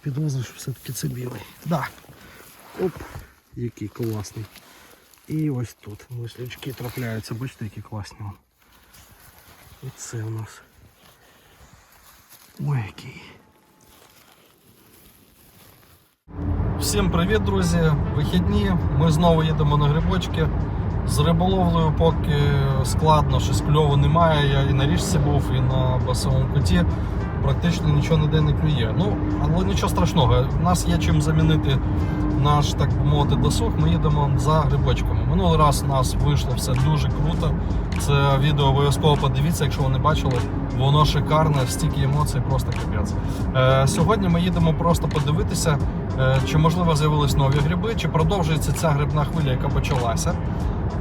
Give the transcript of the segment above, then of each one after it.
підозрюю, що все-таки це білий. Да. Оп, який класний. І ось тут. Ось лючки трапляються, бачите, які класні. вон. І це у нас. Ой, який. Всім привіт, друзі! Вихідні. Ми знову їдемо на грибочки. З риболовлею поки складно, щось кльово немає. Я і на річці був, і на басовому куті. Практично нічого ніде не клює. Ну, але нічого страшного. У нас є чим замінити наш, так мовити, досуг. Ми їдемо за грибочками. Минулий раз у нас вийшло все дуже круто. Це відео обов'язково подивіться, якщо ви не бачили. Воно шикарне, стільки емоцій, просто капець. Е, сьогодні ми їдемо просто подивитися, е, чи можливо з'явились нові гриби, чи продовжується ця грибна хвиля, яка почалася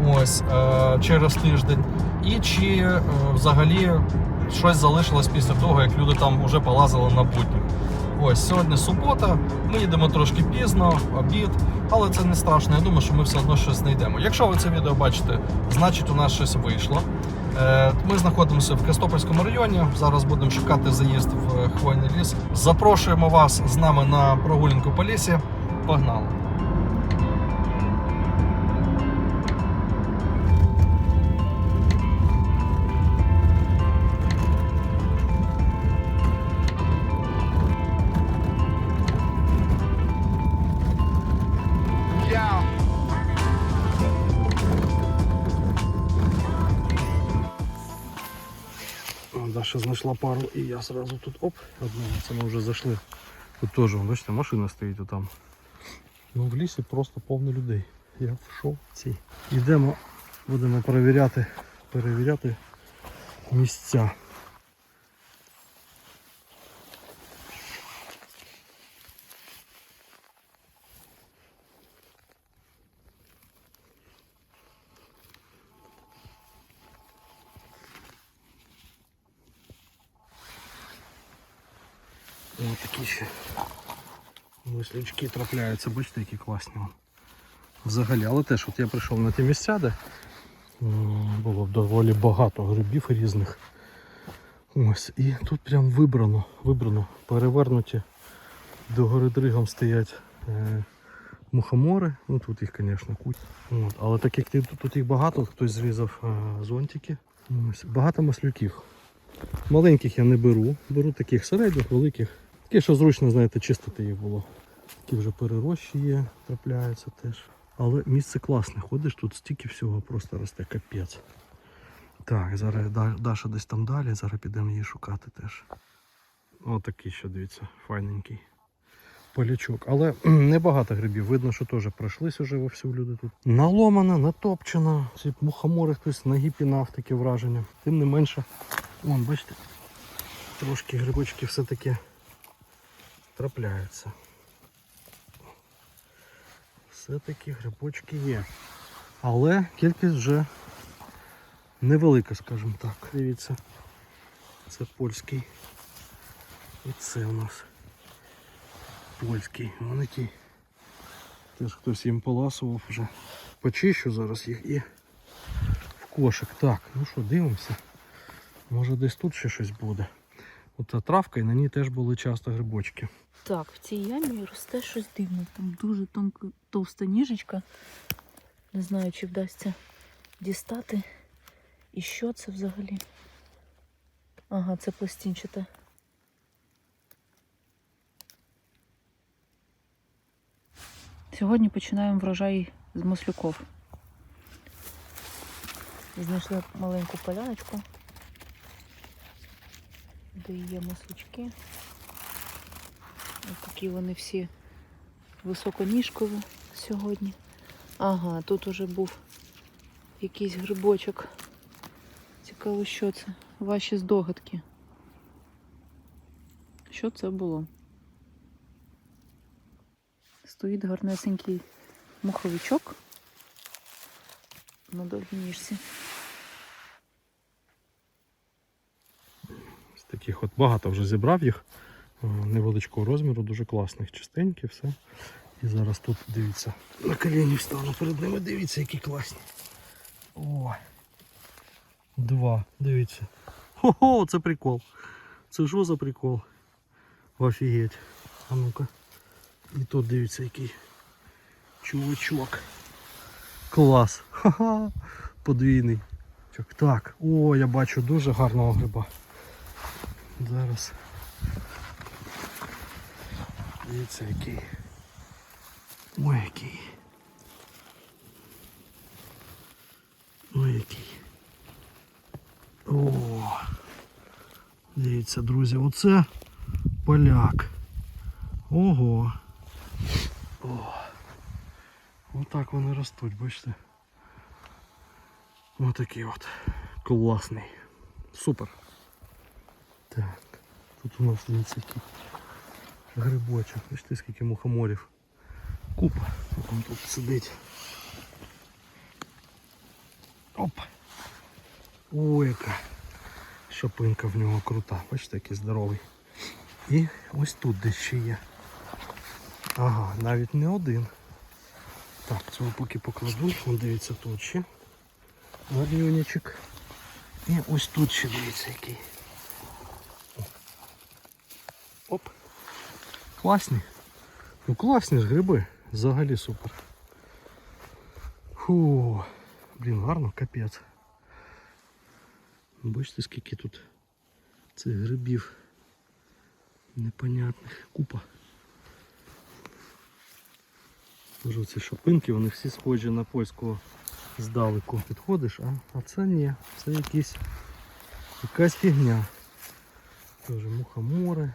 ось е, через тиждень, і чи е, взагалі щось залишилось після того, як люди там вже полазили на буднях. Ось сьогодні субота. Ми їдемо трошки пізно, обід, але це не страшно. Я думаю, що ми все одно щось знайдемо. Якщо ви це відео бачите, значить у нас щось вийшло. Е, Ми знаходимося в Костопольському районі. Зараз будемо шукати заїзд в хвойний ліс. Запрошуємо вас з нами на прогулянку по лісі. Погнали! Знайшла пару і я сразу тут оп, одного, це ми вже зайшли. Тут теж, бачите, машина стоїть там. Ну в лісі просто повно людей. Я в шоці. Йдемо, будемо перевіряти, перевіряти місця. Ось такі ще ось трапляються, бачите, які класні. Взагалі, але теж от я прийшов на ті місця, де було доволі багато грибів різних. Ось, і тут прям вибрано, вибрано, перевернуті до гори дригом стоять е, мухомори. Ну тут їх, звісно, куть. От, але так як тут, тут їх багато, хтось зрізав е, зонтики. Ось, багато маслюків. Маленьких я не беру, беру таких середніх, великих. Такі, що зручно, знаєте, чистити їх було. Такі вже перерощі є, трапляються теж. Але місце класне, ходиш, тут стільки всього просто росте капець. Так, зараз Даша десь там далі, зараз підемо її шукати теж. Отакий ще, дивіться, файненький. Полячок. Але небагато грибів. Видно, що теж пройшлись уже вовсю люди тут. Наломана, натопчена. Ці мухомори хтось ноги пінав, таке враження. Тим не менше. Вон, бачите, трошки грибочки все-таки трапляються. Все-таки грибочки є. Але кількість вже невелика, скажімо так. Дивіться. Це польський. І це у нас польський. Вони ті. Теж хтось їм поласував вже. Почищу зараз їх і в кошик. Так, ну що, дивимося. Може десь тут ще щось буде. Ота травка і на ній теж були часто грибочки. Так, в цій ямі росте щось дивне. Там дуже тонка товста ніжечка. Не знаю, чи вдасться дістати. І що це взагалі? Ага, це пластинчата. Сьогодні починаємо врожай з маслюков. Знайшли маленьку поляночку, де є маслючки. Ось такі вони всі високоніжкові сьогодні. Ага, тут уже був якийсь грибочок. Цікаво, що це? Ваші здогадки. Що це було? Стоїть гарнесенький муховичок на довгій ніжці. З таких от багато вже зібрав їх. Невеличкого розміру, дуже класних, чистенькі, все. І зараз тут дивіться. На коліні встану перед ними, дивіться, які класні. О! Два, дивіться. Хо-хо, це прикол. Це що за прикол? Офігеть. А ну-ка. І тут дивіться який чувачок. Клас. Ха-ха. Подвійний. Так, о, я бачу дуже гарного гриба. Зараз. Дивіться який. Ой, який. Ой, який. О. Дивіться, друзі, оце поляк. Ого. О. Отак вони ростуть, бачите. Отакий от. Класний. Супер. Так. Тут у нас дивіться який грибочок. Бачите, скільки мухоморів. Купа. Він тут сидить. Оп. Ой, яка шапинка в нього крута. Бачите, який здоровий. І ось тут де ще є. Ага, навіть не один. Так, цього поки покладу. Вон дивіться тут ще. Гарнюнячок. І ось тут ще дивіться який. Оп. Класні. Ну класні ж гриби. Взагалі супер. Фу. Блін, гарно, капець. Бачите, скільки тут цих грибів непонятних. Купа. Може ці шапинки, вони всі схожі на польського здалеку. Підходиш, а, а це ні, це якісь якась фігня. Тоже мухомори.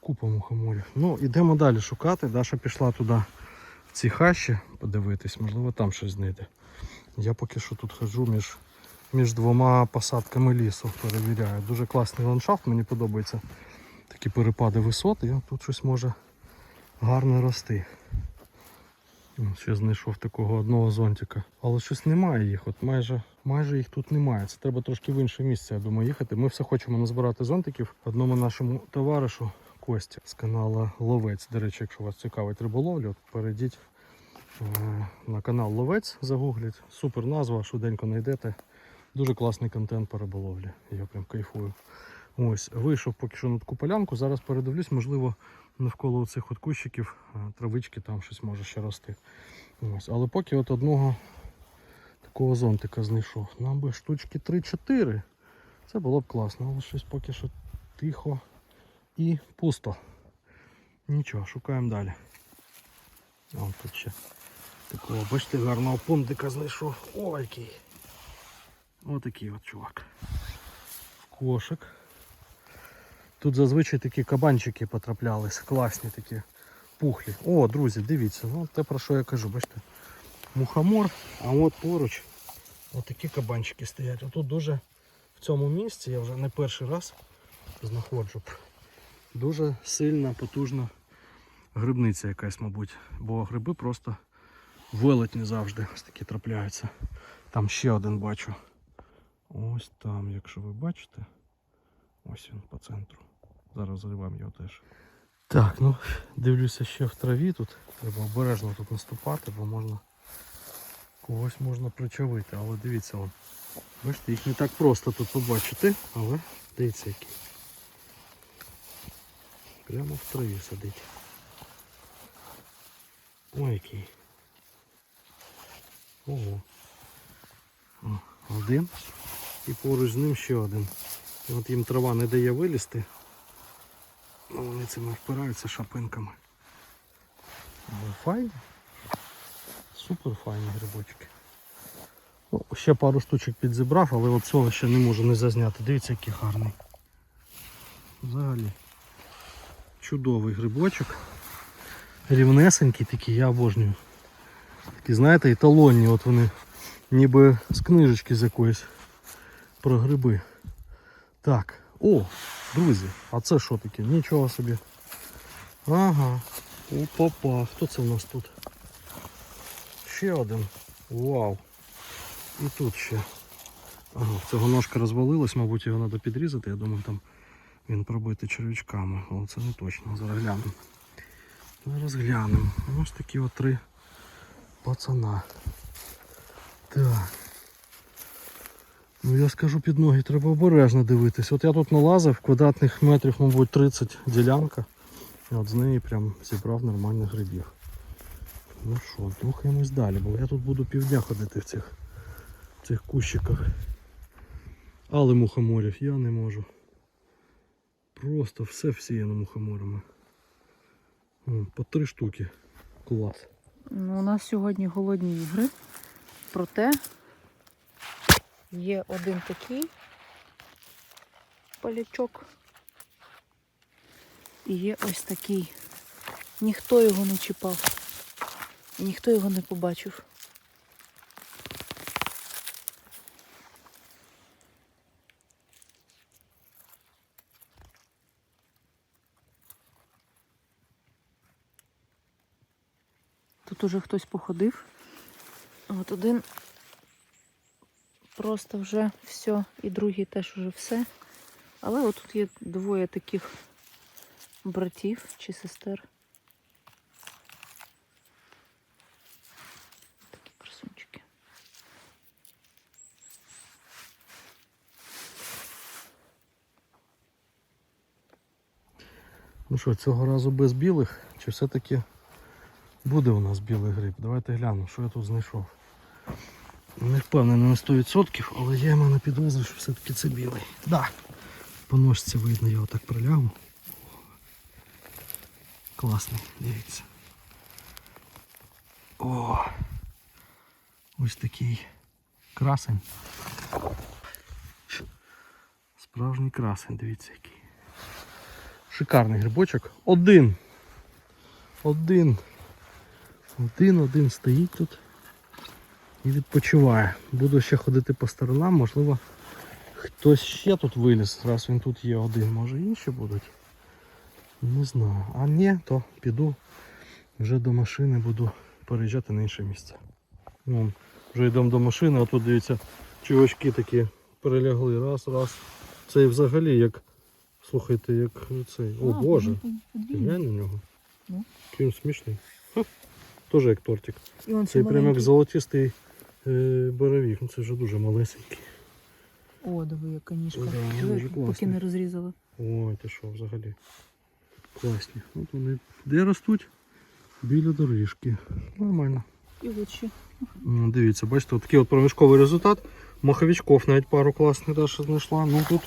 Купа мухоморів. Ну, йдемо далі шукати. Даша пішла туди в ці хащі подивитись, можливо там щось знайде. Я поки що тут ходжу між, між двома посадками лісу, перевіряю. Дуже класний ландшафт, мені подобається такі перепади висот, і тут щось може гарно рости. Ще знайшов такого одного зонтика. Але щось немає їх. От майже, майже їх тут немає. Це треба трошки в інше місце, я думаю, їхати. Ми все хочемо назбирати зонтиків. Одному нашому товаришу Кості з каналу Ловець. До речі, якщо вас цікавить риболовля, от перейдіть е, на канал Ловець, загугліть. Супер назва, швиденько знайдете. Дуже класний контент по риболовлі. Я прям кайфую. Ось, вийшов поки що на таку полянку. Зараз передивлюсь, можливо, навколо цих от кущиків, е, травички там щось може ще рости. Ось. Але поки от одного такого зонтика знайшов. Нам би штучки 3-4. Це було б класно, але щось поки що тихо і пусто. Нічого, шукаємо далі. Вон тут ще такого, бачите, гарного понтика знайшов. Ой, який. Отакий от чувак. Кошик. Тут зазвичай такі кабанчики потраплялись, класні такі пухлі. О, друзі, дивіться, ну те про що я кажу, бачите? Мухомор, а от поруч отакі кабанчики стоять. Отут дуже в цьому місці, я вже не перший раз знаходжу. Дуже сильна, потужна грибниця якась, мабуть. Бо гриби просто велетні завжди ось такі трапляються. Там ще один бачу. Ось там, якщо ви бачите. Ось він по центру. Зараз заливаємо його теж. Так, ну дивлюся ще в траві тут. Треба обережно тут наступати, бо можна когось можна причавити. Але дивіться, вон. бачите, їх не так просто тут побачити, але дивіться який. Прямо в траві сидить. Ой який. Ого. Один. І поруч з ним ще один. І от їм трава не дає вилізти. Ну, вони цими впираються шапинками. Але файні. Супер файні грибочки. Ну, ще пару штучок підзібрав, але от цього ще не можу не зазняти. Дивіться, який гарний. Взагалі. Чудовий грибочок. Рівнесенький такий, я обожнюю. Такі, знаєте, еталонні, от вони ніби з книжечки з якоїсь про гриби. Так, о, друзі, а це що таке? Нічого собі. Ага. Опа-па. Хто це в нас тут? Ще один. Вау. І тут ще. Ага, цього ножка розвалилась, мабуть, його треба підрізати. Я думаю, там він пробитий червячками. Але це не точно. Зараз глянемо. Зараз глянемо. Ось такі от три пацана. Так. Ну я скажу під ноги, треба обережно дивитись. От я тут налазив, квадратних метрів, мабуть, 30 ділянка. І от з неї прям зібрав нормальних грибів. Ну що, рухаємось далі, бо я тут буду півдня ходити в цих, в цих кущиках. Але мухоморів я не можу. Просто все всіяно мухоморами. По три штуки. Клас. Ну, у нас сьогодні голодні ігри. Проте є один такий палячок. І є ось такий. Ніхто його не чіпав. І ніхто його не побачив. Тут уже хтось походив. От один просто вже все, і другий теж вже все. Але отут є двоє таких братів чи сестер. Такі красунчики. Ну що, цього разу без білих, чи все-таки буде у нас білий гриб? Давайте глянемо, що я тут знайшов. Не впевнений на 100%, але я мене підозрюю, що все-таки це білий. Да. По ножці видно, я отак прилягу. Класний, дивіться. О! Ось такий красень. Справжній красень, дивіться який. Шикарний грибочок. Один. Один. Один, один стоїть тут і відпочиває. Буду ще ходити по сторонам, можливо, хтось ще тут виліз, раз він тут є один, може інші будуть. Не знаю. А ні, то піду вже до машини, буду переїжджати на інше місце. Вон, вже йдемо до машини, а тут дивіться, чувачки такі перелягли. Раз, раз. Це взагалі як. Слухайте, як цей. О А, Боже. Глянь на нього. Ну. Він смішний. Ха. Теж як тортик. І он Це прям як золотистий е, боровік. Ну це вже дуже малесенький. О, диви, яка ніжка. Да, Диви, дуже поки класний. не розрізала. Ой, ти що взагалі. Класні. От вони де ростуть? Біля доріжки. Нормально. І. М, Дивіться, бачите, от такий от проміжковий результат. Маховичков навіть пару класних Даша знайшла. Ну тут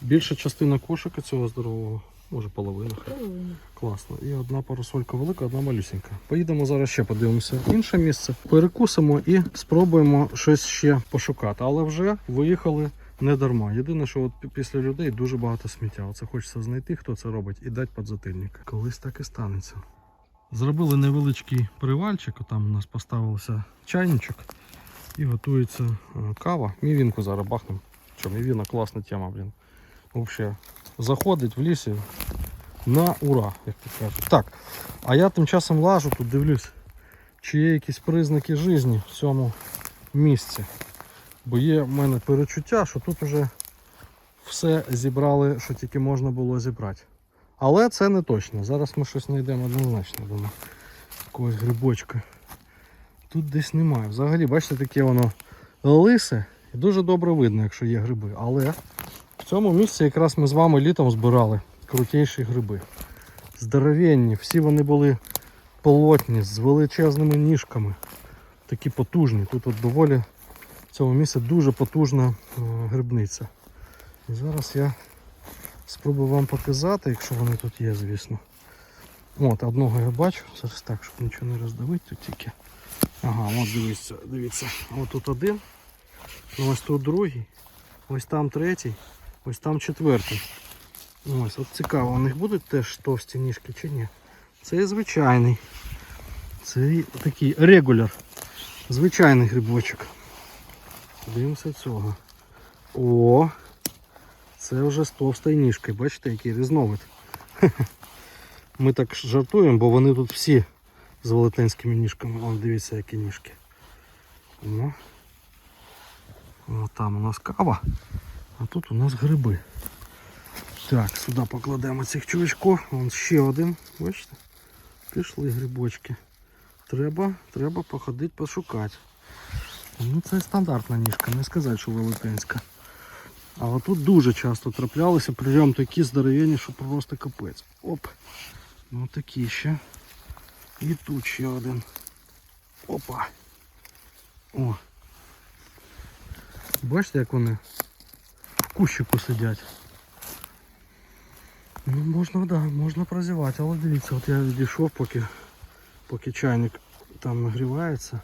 більша частина кошика цього здорового. Може половина. половина. Класно. І одна парасолька велика, одна малюсенька. Поїдемо зараз ще подивимося в інше місце. Перекусимо і спробуємо щось ще пошукати. Але вже виїхали не дарма. Єдине, що от після людей дуже багато сміття. Оце хочеться знайти, хто це робить, і дати підзатильник. Колись так і станеться. Зробили невеличкий привальчик, там у нас поставився чайничок і готується е, кава. Мівінку зараз бахнемо. Що, мівіна класна тема, блін. Взагалі, заходить в лісі, на ура, як то кажуть. Так, а я тим часом лажу тут дивлюсь, чи є якісь признаки житті в цьому місці. Бо є в мене перечуття, що тут вже все зібрали, що тільки можна було зібрати. Але це не точно. Зараз ми щось знайдемо однозначно, думаю. Якогось грибочка. Тут десь немає. Взагалі, бачите, таке воно лисе. І дуже добре видно, якщо є гриби. Але в цьому місці якраз ми з вами літом збирали крутіші гриби. Здоровенні, всі вони були полотні, з величезними ніжками. Такі потужні. Тут от доволі в цьому місці дуже потужна е, грибниця. І зараз я спробую вам показати, якщо вони тут є, звісно. От, одного я бачу. Зараз так, щоб нічого не роздавити, тут тільки. Ага, от дивіться, дивіться. От тут один. Ось тут другий. Ось там третій. Ось там четвертий. Ось, от цікаво, у них будуть теж товсті ніжки чи ні? Це звичайний. Це такий регуляр. Звичайний грибочок. Дивимося цього. О! Це вже з товстою ніжкою. Бачите, який різновид. Ми так жартуємо, бо вони тут всі з велетенськими ніжками. Вон дивіться, які ніжки. О. О, там у нас кава, а тут у нас гриби. Так, сюди покладемо цих чувачків. Вон ще один. Бачите? Пішли грибочки. Треба, треба походити, пошукати. Ну це стандартна ніжка, не сказати, що велетенська. А от тут дуже часто траплялися, прийом такі здоровенні, що просто капець. Оп. Ну такі ще. І тут ще один. Опа. О. Бачите, як вони кущику сидять. Ну можна, да, можна прозівати, але дивіться, от я відійшов, поки, поки чайник там нагрівається.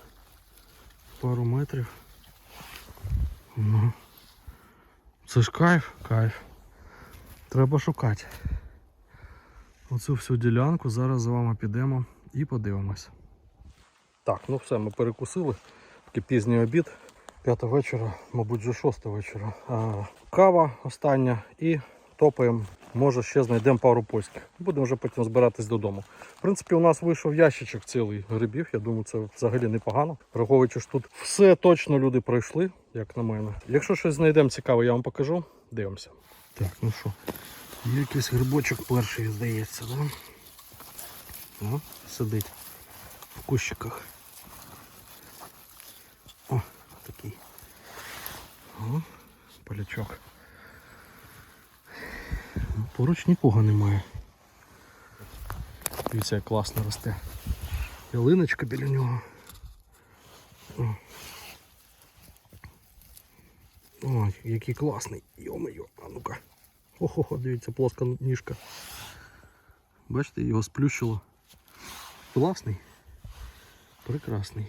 Пару метрів. Ну. Це ж кайф, кайф. Треба шукати. Оцю всю ділянку зараз з вами підемо і подивимось. Так, ну все, ми перекусили. Такий пізній обід. П'ята вечора, мабуть, вже шоста вечора. Кава остання і топаємо. Може ще знайдемо пару польських. Будемо вже потім збиратись додому. В принципі, у нас вийшов ящичок цілий грибів. Я думаю, це взагалі непогано. Враховуючи, що тут все точно люди пройшли, як на мене. Якщо щось знайдемо цікаве, я вам покажу. Дивимося. Так, ну що, є якийсь грибочок перший, здається, да? О, сидить в кущиках. Такий. О, полячок. Ну, Поруч нікого немає. Дивіться, як класно росте. Ялиночка біля нього. Ой, який класний. Йо-моє, а ну-ка. Охо, дивіться, плоска ніжка. Бачите, його сплющило. Класний. Прекрасний.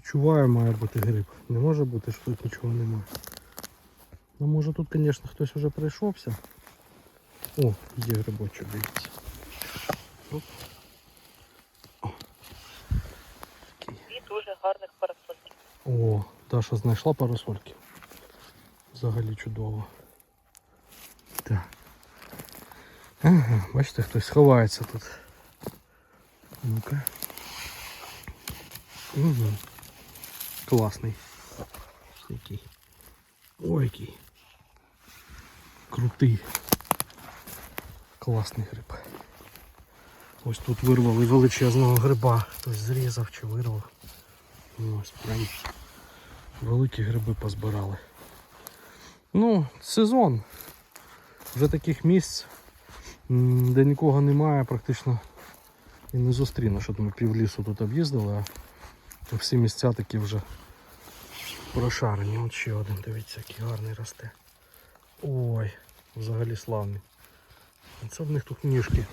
Відчуваю, має бути гриб. Не може бути, що тут нічого немає. Ну може тут, звісно, хтось вже прийшовся. О, є грибочок, дивіться. Оп. Дві дуже гарних парасольки. О, Даша знайшла парасольки. Взагалі чудово. Так. Ага, бачите, хтось ховається тут. Ну-ка. Угу. Класний. Який. Ой, який. Крутий. Класний гриб. Ось тут вирвали величезного гриба. Хтось зрізав чи вирвав. Ну, Ось прям великі гриби позбирали. Ну, сезон. Вже таких місць, де нікого немає, практично і не зустрінеш. От ми пів лісу тут об'їздили, а всі місця такі вже прошарені. От ще один, дивіться, який гарний росте. Ой, взагалі славний. Це в них тут ніжки.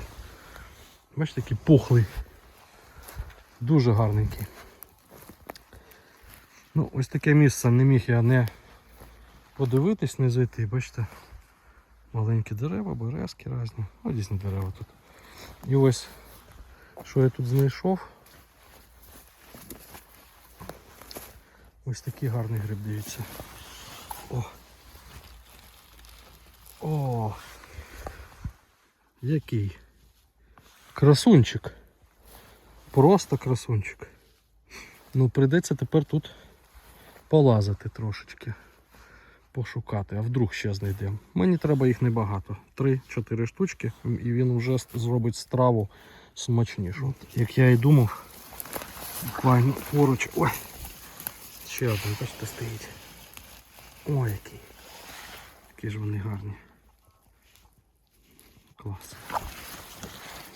Бачите, такий пухлий. Дуже гарненький. Ну, ось таке місце не міг я не подивитись, не зайти, бачите. Маленькі дерева, березки різні. О, дійсно дерева тут. І ось, що я тут знайшов. Ось такий гарний гриб, дивіться. О! О! Який? Красунчик. Просто красунчик. Ну, прийдеться тепер тут полазити трошечки. Пошукати, а вдруг ще знайдемо. Мені треба їх небагато. 3-4 штучки, і він вже зробить страву смачнішу. Як я і думав, буквально поруч. Ой! Ще один, бачите, стоїть. Ой, який. Які ж вони гарні. Клас.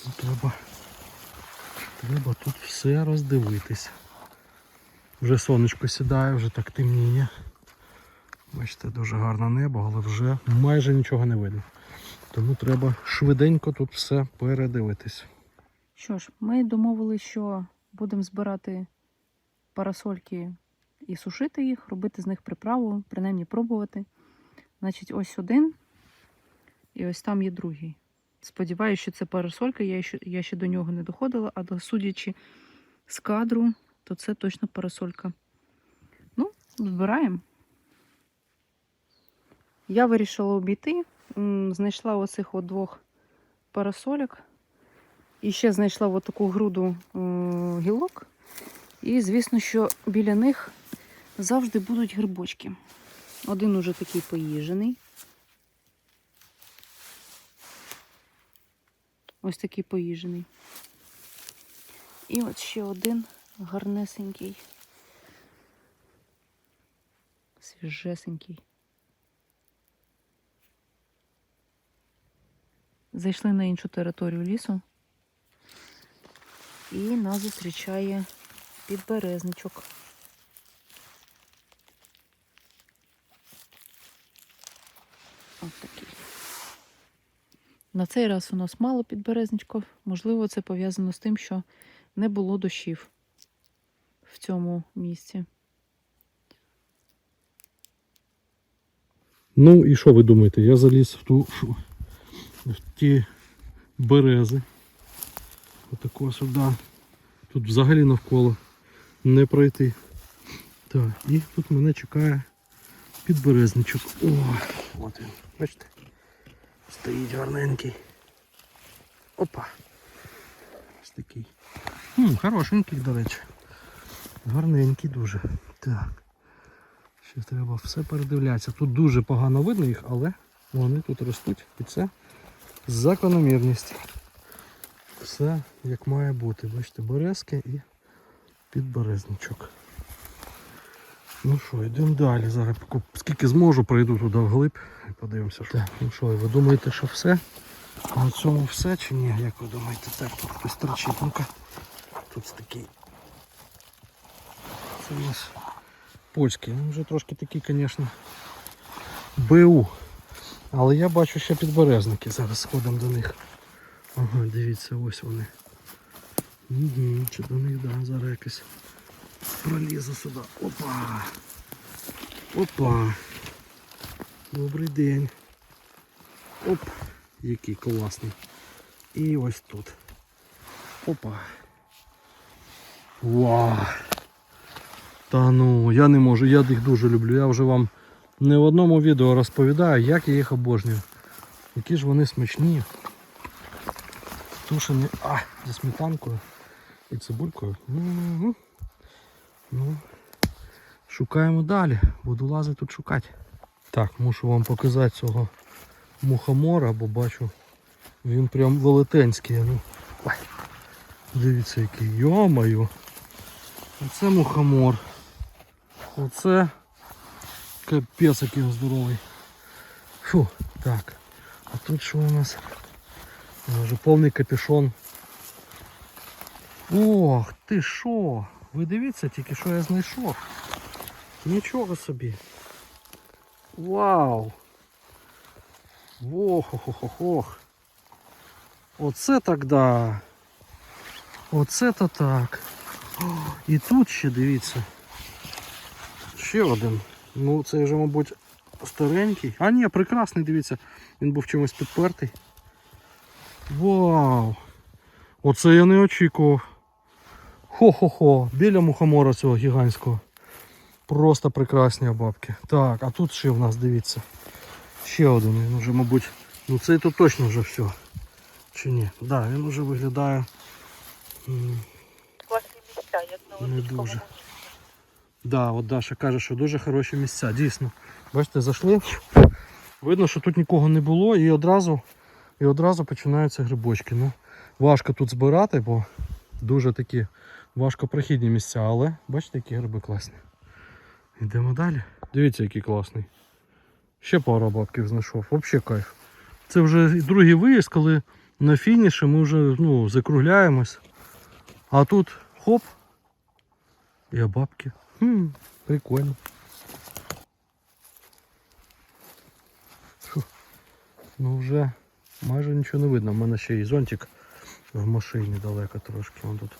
Ну, Треба, треба тут все роздивитись. Вже сонечко сідає, вже так темніє. Бачите, дуже гарне небо, але вже майже нічого не видно. Тому треба швиденько тут все передивитись. Що ж, ми домовилися, що будемо збирати парасольки і сушити їх, робити з них приправу, принаймні пробувати. Значить, ось один, і ось там є другий. Сподіваюся, що це парасолька, я ще, я ще до нього не доходила, а судячи з кадру, то це точно парасолька. Ну, збираємо. Я вирішила обійти. Знайшла оцих от двох парасольок. І ще знайшла от таку груду е, гілок. І звісно, що біля них завжди будуть грибочки. Один уже такий поїжений. Ось такий поїжений. І от ще один гарнесенький. Свіжесенький. Зайшли на іншу територію лісу. І нас зустрічає підберезничок. Ось такий. На цей раз у нас мало підберезничків. Можливо, це пов'язано з тим, що не було дощів в цьому місці. Ну і що ви думаєте? Я заліз в ту в ті берези. Отако сюди. Тут взагалі навколо не пройти. Так, і тут мене чекає підберезничок. О, от він. Бачите? Стоїть гарненький. Опа. Ось такий. Хм, хорошенький, до речі. Гарненький дуже. Так. Ще треба все передивлятися. Тут дуже погано видно їх, але вони тут ростуть. І це закономірність. Все як має бути. Бачите, березки і підберезничок. Ну що, йдемо далі. Зараз скільки зможу, пройду туди вглиб і подивимося. Що. Так, ну що, ви думаєте, що все? На цьому все чи ні? Як ви думаєте? Так, тут хтось торчить. Ну-ка. Тут такий. Це у нас польський. Ну, вже трошки такі, звісно, БУ. Але я бачу ще підберезники. Зараз сходимо до них. Ага, дивіться, ось вони. Угу, чи до них, да, зараз якось пролізу сюди. Опа! Опа! Добрий день. Оп! Який класний. І ось тут. Опа. Вау! Та ну, я не можу, я їх дуже люблю. Я вже вам не в одному відео розповідаю, як я їх обожнюю. Які ж вони смачні. Тушені, а, зі сметанкою і цибулькою. Ну, ну, шукаємо далі. Буду лазити тут шукати. Так, мушу вам показати цього мухомора, бо бачу, він прям велетенський. Ну. Дивіться який. Йо-моє. Оце мухомор. Оце капець який здоровий. Фу, так. А тут що у нас? Вже повний капюшон. Ох, ти що? Ви дивіться тільки що я знайшов. Нічого собі. Вау! Ох-ох-ох-ох. Оце так да. Оце то так. О, І тут ще дивіться. Ще один. Ну це вже, мабуть, старенький. А ні, прекрасний, дивіться. Він був чимось підпертий. Вау! Оце я не очікував. Хо-хо-хо, біля мухомора цього гігантського. Просто прекрасні бабки. Так, а тут ще в нас, дивіться. Ще один. Він вже, мабуть, ну цей то точно вже все. Чи ні? Так, да, він вже виглядає. Не дуже. Да, от Даша каже, що дуже хороші місця. Дійсно. Бачите, зайшли. Видно, що тут нікого не було і одразу, і одразу починаються грибочки. Ну, важко тут збирати, бо дуже такі важкопрохідні місця, але бачите, які гриби класні. Йдемо далі. Дивіться, який класний. Ще пару бабків знайшов. Взагалі кайф. Це вже другий виїзд, коли на фініші ми вже ну, закругляємось. А тут хоп. І бабки. Хм, прикольно. Фу. Ну вже майже нічого не видно. У мене ще і зонтик в машині далеко трошки. Вон тут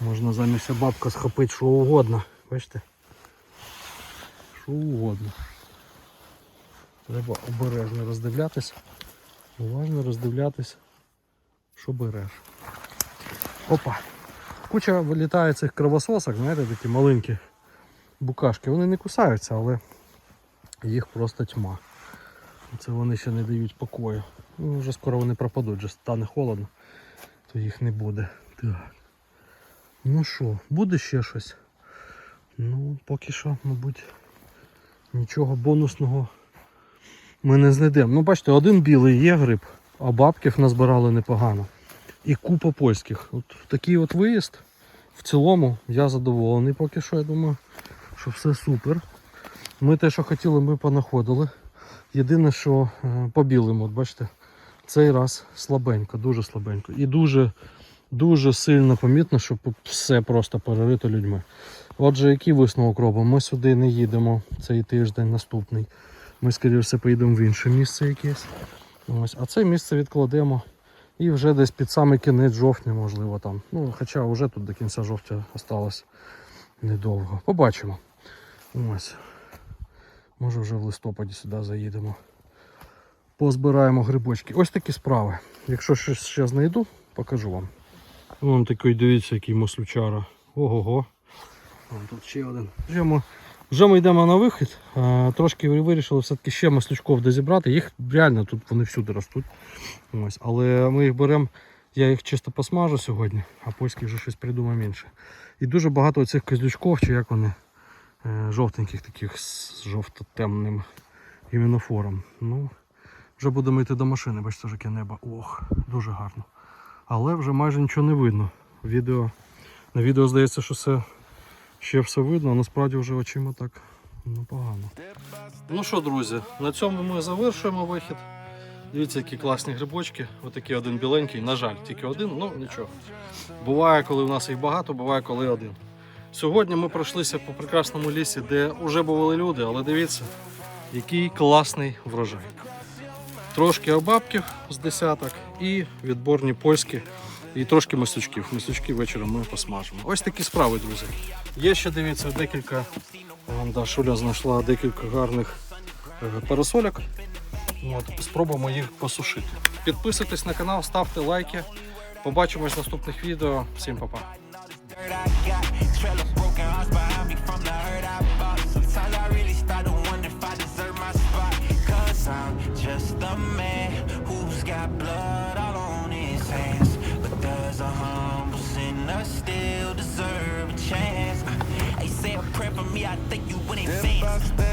можна замість бабка схопити що угодно. Бачите? Що угодно. Треба обережно роздивлятись. Уважно роздивлятись, що береш. Опа. куча вилітає цих кровососок, знаєте, такі маленькі букашки. Вони не кусаються, але їх просто тьма. Це вони ще не дають покою. Ну, вже скоро вони пропадуть, вже стане холодно, то їх не буде. Так. Ну що, буде ще щось? Ну, поки що, мабуть, нічого бонусного ми не знайдемо. Ну, бачите, один білий є гриб, а бабків назбирали непогано. І купа польських. От такий от виїзд. В цілому я задоволений поки що. Я думаю, що все супер. Ми те, що хотіли, ми понаходили. Єдине, що е, по білим, от бачите, цей раз слабенько, дуже слабенько. І дуже, дуже сильно помітно, що все просто перерито людьми. Отже, який висновок робимо? Ми сюди не їдемо цей тиждень, наступний. Ми, скоріше все, поїдемо в інше місце якесь. Ось. А це місце відкладемо. І вже десь під самий кінець жовтня, можливо, там. Ну, хоча вже тут до кінця жовтня осталось недовго. Побачимо. Ось. Може вже в листопаді сюди заїдемо. Позбираємо грибочки. Ось такі справи. Якщо щось ще знайду, покажу вам. Вон такий, дивіться, який маслючара. Ого-го. Вон тут ще один. Вже ми, вже ми йдемо на вихід. А, трошки вирішили все-таки ще маслючков дозібрати. Їх реально тут вони всюди ростуть. Ось. Але ми їх беремо, я їх чисто посмажу сьогодні, а польських вже щось придумаємо інше. І дуже багато оцих козлючков, чи як вони, е, жовтеньких таких з жовто-темним імінофором. Ну, вже будемо йти до машини, бачите, яке небо. Ох, дуже гарно. Але вже майже нічого не видно. Відео, на відео здається, що все, ще все видно, а насправді вже очима так ну, погано. Ну що, друзі, на цьому ми завершуємо вихід. Дивіться, які класні грибочки. Отакий один біленький, на жаль, тільки один, ну нічого. Буває, коли у нас їх багато, буває, коли один. Сьогодні ми пройшлися по прекрасному лісі, де вже бували люди, але дивіться, який класний врожай. Трошки обабків з десяток і відборні польські, і трошки мисочків. Мисочки вечором ми посмажимо. Ось такі справи, друзі. Є ще дивіться декілька. Да, Шуля знайшла декілька гарних е, парасольок. От, спробуємо їх посушити. Підписуйтесь на канал, ставте лайки. Побачимось в наступних відео. Всім па-па. Please.